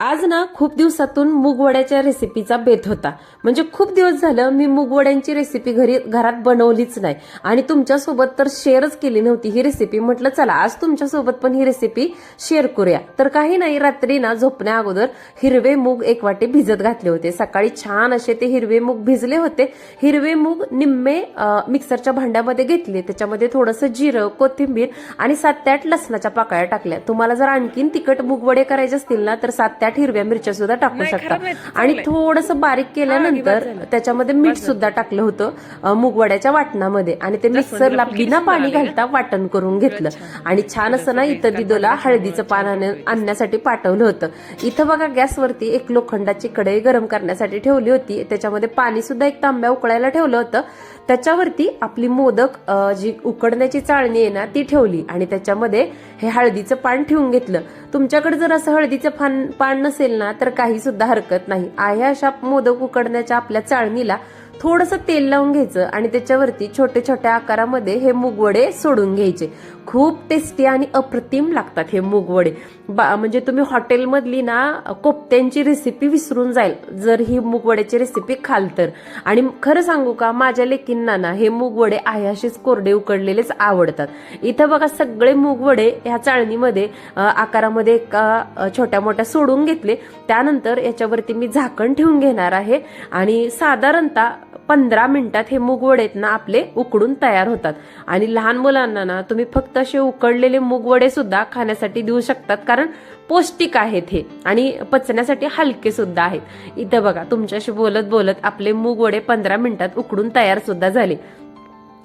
आज ना खूप दिवसातून मूगवड्याच्या रेसिपीचा बेत होता. म्हणजे खूप दिवस झालं मी मूगवड्यांची रेसिपी घरी घरात बनवलीच नाही. आणि तुमच्यासोबत तर शेअरच केली नव्हती ही रेसिपी म्हटलं चला आज तुमच्यासोबत पण ही रेसिपी शेअर करूया. तर काही नाही रात्री ना झोपण्या अगोदर हिरवे मूग एक वाटे भिजत घातले होते. सकाळी छान असे ते हिरवे मूग भिजले होते. हिरवे मूग निम्मे मिक्सरच्या भांड्यामध्ये घेतले. त्याच्यामध्ये थोडंसं जिरं कोथिंबीर आणि सात ते आठ लसणाच्या पाकळ्या टाकल्या. तुम्हाला जर आणखीन तिखट मूगवडे करायचे असतील ना तर सात ते आठ हिरव्या मिरच्या सुद्धा टाकू शकता. आणि थोडस बारीक केल्यानंतर त्याच्यामध्ये मीठ सुद्धा टाकलं होतं मूगवड्याच्या वाटणामध्ये. आणि ते मिक्सरला बिना पाणी घालता वाटण करून घेतलं. आणि छान असं ना इथं दिदोला हळदीचं पान आण- आणण्यासाठी पाठवलं होतं. इथं बघा गॅसवरती एक लोखंडाची कढई गरम करण्यासाठी ठेवली होती. त्याच्यामध्ये पाणी सुद्धा एक तांब्या उकळायला ठेवलं होतं. त्याच्यावरती आपली मोदक जी उकडण्याची चाळणी आहे ना ती ठेवली. आणि त्याच्यामध्ये हे हळदीचं पान ठेवून घेतलं. तुमच्याकडे जर असं हळदीचं पान पान नसेल ना तर काही सुद्धा हरकत नाही. आहे अशा मोदक उकडण्याच्या आपल्या चाळणीला थोडंसं तेल लावून घ्यायचं आणि त्याच्यावरती छोटे छोट्या आकारामध्ये हे मूगवडे सोडून घ्यायचे. खूप टेस्टी आणि अप्रतिम लागतात हे मूगवडे. बा म्हणजे तुम्ही हॉटेलमधली ना कोपत्यांची रेसिपी विसरून जाईल. जर ही मूगवड्याची रेसिपी खाल तर. आणि खरं सांगू का माझ्या लेकींना ना हे मूगवडे आहे असेच कोरडे उकडलेलेच आवडतात. इथं बघा सगळे मूगवडे ह्या चाळणीमध्ये आकारामध्ये एका छोट्या मोठ्या सोडून घेतले. त्यानंतर याच्यावरती मी झाकण ठेवून घेणार आहे. आणि साधारणतः पंधरा मिनिटात हे मूगवडे आहेत ना आपले उकडून तयार होतात. आणि लहान मुलांना ना तुम्ही फक्त असे उकडलेले मूगवडे सुद्धा खाण्यासाठी देऊ शकतात कारण पौष्टिक आहेत हे. आणि पचण्यासाठी हलके सुद्धा आहेत. इथं बघा तुमच्याशी बोलत बोलत आपले मूगवडे पंधरा मिनिटात उकडून तयार सुद्धा झाले.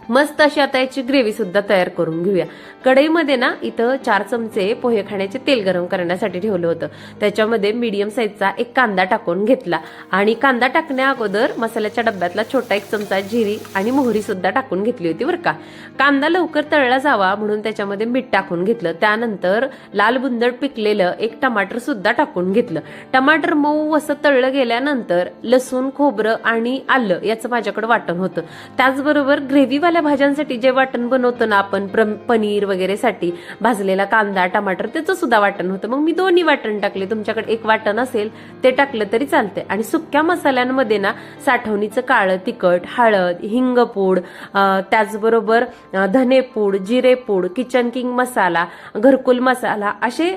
मस्त अशी आता याची ग्रेव्ही सुद्धा तयार करून घेऊया. कढईमध्ये ना इथं चार चमचे पोहे खाण्याचे तेल गरम करण्यासाठी ठेवलं होतं. त्याच्यामध्ये मीडियम साईजचा एक कांदा टाकून घेतला. आणि कांदा टाकण्या अगोदर मसाल्याच्या डब्यातला छोटा एक चमचा जिरी आणि मोहरी सुद्धा टाकून घेतली होती बरं का. कांदा लवकर तळला जावा म्हणून त्याच्यामध्ये मीठ टाकून घेतलं. त्यानंतर लाल बुंदड पिकलेलं एक टमाटर सुद्धा टाकून घेतलं. टमाटर मऊ असं तळलं गेल्यानंतर लसूण खोबरं आणि आलं याचं माझ्याकडे वाटण होतं. त्याचबरोबर ग्रेव्ही भाज्यांसाठी जे वाटण बनवतो ना आपण प्रम- पनीर वगैरेसाठी भाजलेला कांदा टमाटर त्याचं सुद्धा वाटण होतं. मग मी दोन्ही वाटण टाकले. तुमच्याकडे एक वाटण असेल ते टाकलं तरी चालतंय. आणि सुक्या मसाल्यांमध्ये ना साठवणीचं काळं तिखट हळद हिंगपूड त्याचबरोबर धनेपूड जिरेपूड किचन किंग मसाला घरकुल मसाला असे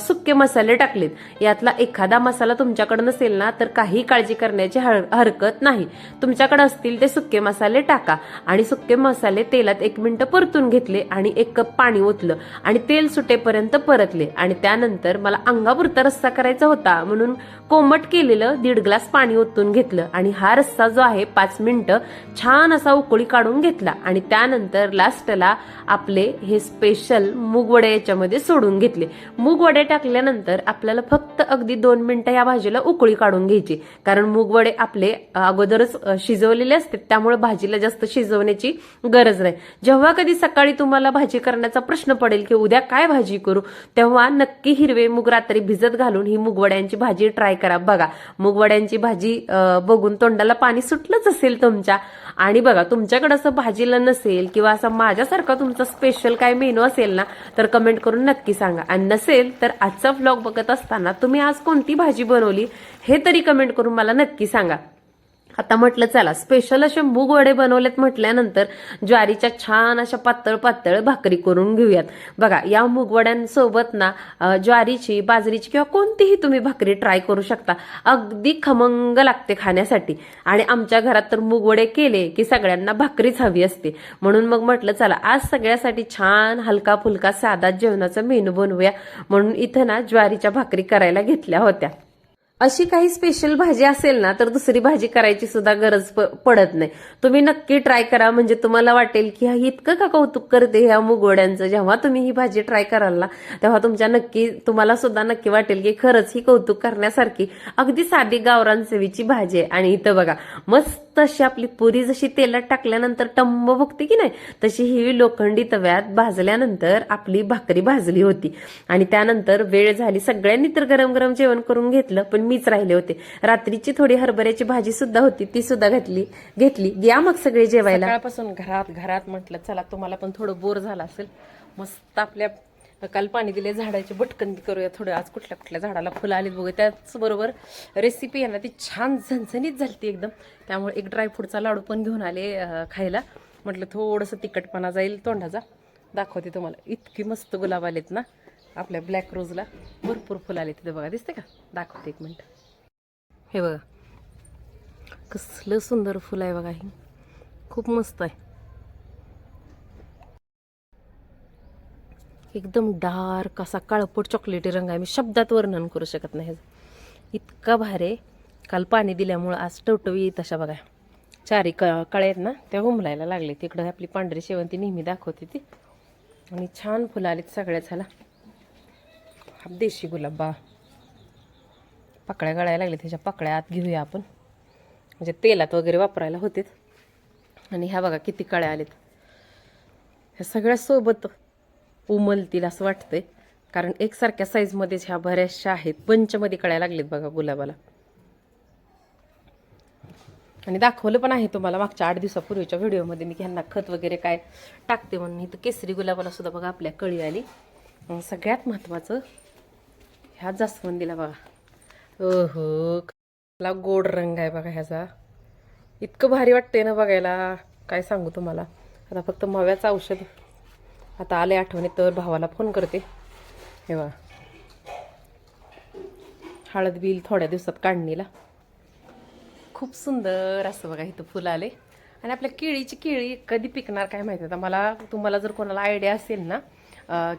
सुके मसाले टाकलेत. यातला एखादा मसाला तुमच्याकडे नसेल ना तर काही काळजी करण्याची हर- हरकत नाही. तुमच्याकडे असतील ते सुके मसाले टाका. आणि सुके मसाले तेलात एक मिनिट परतून घेतले आणि एक कप पाणी ओतलं आणि तेल सुटेपर्यंत परतले. आणि त्यानंतर मला अंगापुरता रस्सा करायचा होता म्हणून कोमट केलेलं दीड ग्लास पाणी ओतून घेतलं. आणि हा रस्सा जो आहे पाच मिनटं छान असा उकळी काढून घेतला. आणि त्यानंतर लास्टला आपले हे स्पेशल मूगवडे याच्यामध्ये सोडून घेतले. मूगवडे टाकल्यानंतर आपल्याला फक्त अगदी दोन मिनिटं या भाजीला उकळी काढून घ्यायची. कारण मूगवडे आपले अगोदरच शिजवलेले असते त्यामुळे भाजीला जास्त शिजवण्याची गरज नाही. जेव्हा कधी सकाळी तुम्हाला भाजी करण्याचा प्रश्न पडेल की उद्या काय भाजी करू तेव्हा नक्की हिरवे मूग रात्री भिजत घालून ही मूगवड्यांची भाजी ट्राय करा. बघा मूगवड्यांची भाजी बघून तोंडाला पाणी सुटलंच असेल तुमच्या. आणि बघा तुमच्याकडे असं भाजीला नसेल किंवा असं माझ्यासारखा तुमचा स्पेशल काय मेनू असेल ना तर कमेंट करून नक्की सांगा. आणि नसेल तर आजचा व्लॉग बघत असताना तुम्ही आज कोणती भाजी बनवली हे तरी कमेंट करून मला नक्की सांगा. आता म्हटलं चला स्पेशल असे मूग वडे बनवलेत म्हटल्यानंतर ज्वारीच्या छान अशा पातळ पातळ भाकरी करून घेऊयात. बघा या मूगवड्यांसोबत ना ज्वारीची बाजरीची किंवा कोणतीही तुम्ही भाकरी ट्राय करू शकता. अगदी खमंग लागते खाण्यासाठी. आणि आमच्या घरात तर मूगवडे केले की सगळ्यांना भाकरीच हवी असते. म्हणून मग म्हटलं चला आज सगळ्यासाठी छान हलका फुलका साधा जेवणाचा मेनू बनवूया. म्हणून इथं ना ज्वारीच्या भाकरी करायला घेतल्या होत्या. अशी काही स्पेशल भाजी असेल ना तर दुसरी भाजी करायची सुद्धा गरज प- पडत नाही. तुम्ही नक्की ट्राय करा. म्हणजे तुम्हाला वाटेल की हा इतकं का कौतुक करते ह्या मुगोड्यांचं जेव्हा तुम्ही ही भाजी ट्राय कराल ना तेव्हा तुमच्या नक्की तुम्हाला सुद्धा नक्की वाटेल की खरंच ही कौतुक करण्यासारखी अगदी साधी गावरान सेवीची भाजी आहे. आणि इथं बघा मस्त तशी आपली पुरी जशी तेलात टाकल्यानंतर टंब बघते की नाही तशी ही लोखंडी तव्यात भाजल्यानंतर आपली भाकरी भाजली होती. आणि त्यानंतर वेळ झाली सगळ्यांनी तर गरम गरम जेवण करून घेतलं पण मीच राहिले होते. रात्रीची थोडी हरभऱ्याची भाजी सुद्धा होती ती सुद्धा घातली घेतली. या मग सगळे जेवायला. पासून घरात घरात म्हटलं चला तुम्हाला पण थोडं बोर झालं असेल. मस्त आपल्या काल पाणी दिले झाडाची भटकंदी करूया थोडं. आज कुठल्या कुठल्या झाडाला फुलं आलीत बघूया. त्याचबरोबर रेसिपी आहे ना ती छान झणझणीत झाली एकदम. त्यामुळे एक ड्रायफ्रूटचा लाडू पण घेऊन आले खायला. म्हटलं थोडंसं तिखटपणा जाईल तोंडाचा. दाखवते तुम्हाला. इतकी मस्त गुलाब आलेत ना आपल्या ब्लॅक रोजला भरपूर फुलं आले तिथं बघा. दिसते का? दाखवते एक मिनटं. हे बघा. कसलं सुंदर फुलं आहे बघा हे. खूप मस्त आहे. एकदम डार्क असा काळपट चॉकलेटी रंग आहे. मी शब्दात वर्णन करू शकत नाही. ह्याचं. इतका भारी काल पाणी दिल्यामुळं आज टवटवी येत अशा बघा. चारी क कळे आहेत ना त्या उमलायला लागले तिकडं आपली पांढरी शेवंती नेहमी दाखवते ती. आणि छान फुलं आलीत सगळ्या झाला हा देशी गुलाब. बा पाकळ्या गळायला लागल्या त्याच्या पाकळ्या आत घेऊया आपण. म्हणजे तेलात वगैरे वापरायला होते आणि ह्या बघा किती कळ्या आलेत. ह्या सगळ्या सोबत उमलतील असं वाटतंय. कारण एकसारख्या साईजमध्येच ह्या बऱ्याचशा आहेत. पंचमध्ये कळायला लागलेत बघा गुलाबाला. आणि दाखवलं पण आहे तुम्हाला मागच्या आठ दिवसापूर्वीच्या व्हिडिओमध्ये. मी ह्यांना खत वगैरे काय टाकते म्हणून. इथं केसरी गुलाबाला सुद्धा बघा आपल्या कळी आली. सगळ्यात महत्त्वाचं ह्या जास्वंदीला बघा. ओहो ला गोड रंग आहे बघा ह्याचा. इतकं भारी वाटतंय ना बघायला. काय सांगू तुम्हाला. आता फक्त मव्याचं औषध आता आले आठवणीत तर भावाला फोन करते. हे बघा. हळद बिल थोड्या दिवसात काढणीला. खूप सुंदर असं बघा इथं फुलं आले. आणि आपल्या केळीची केळी कधी पिकणार काय माहिती? आता मला तुम्हाला जर कोणाला आयडिया असेल ना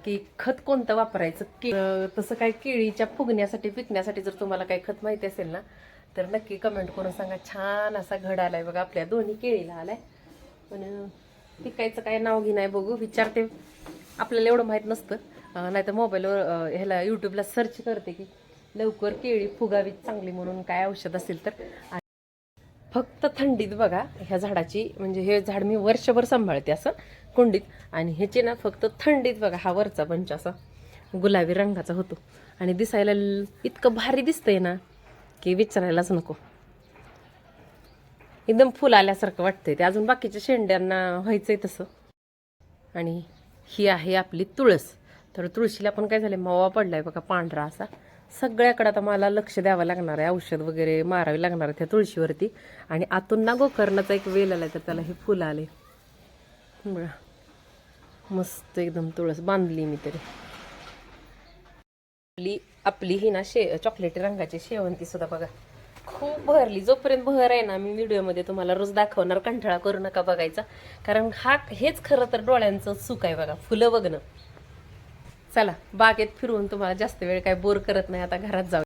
की खत कोणतं वापरायचं? के तसं काय केळीच्या फुगण्यासाठी पिकण्यासाठी जर तुम्हाला काही खत माहिती असेल ना तर नक्की कमेंट करून सांगा. छान असा घड आलाय बघा आपल्या दोन्ही केळीला आलाय. पण पिकायचं काय नाव घे नाही बघू विचारते. आपल्याला एवढं माहीत नसतं. नाहीतर मोबाईलवर ह्याला यूट्यूबला सर्च करते की लवकर केळी फुगावी चांगली म्हणून काय औषध असेल तर. फक्त थंडीत बघा ह्या झाडाची म्हणजे हे झाड मी वर्षभर सांभाळते असं कुंडीत. आणि ह्याचे ना फक्त थंडीत बघा हा वरचा पंच असा गुलाबी रंगाचा होतो. आणि दिसायला इतकं भारी दिसतंय ना की विचारायलाच नको. एकदम फुल आल्यासारखं वाटतंय. ते अजून बाकीच्या शेंड्यांना व्हायचंय तसं. आणि ही आहे आपली तुळस. तर तुळशीला पण काय झालं मावा पडलाय बघा पांढरा असा. सगळ्याकडे आता मला लक्ष द्यावं लागणार आहे. औषध वगैरे मारावे लागणार आहे त्या तुळशीवरती. आणि आतून ना गोकर्णाचा एक वेल आला तर त्याला हे फुलं आले. मस्त एकदम तुळस बांधली मी तरी. आपली आपली ही ना शे चॉकलेटी रंगाची शेवंती सुद्धा बघा. खूप भरली जोपर्यंत भर आहे ना मी व्हिडिओमध्ये तुम्हाला रोज दाखवणार कंटाळा करू नका बघायचा. कारण हा हेच खरं तर डोळ्यांचं सुख आहे बघा फुलं बघणं. चला बागेत फिरून तुम्हाला जास्त वेळ काय बोर करत नाही आता घरात जाऊ.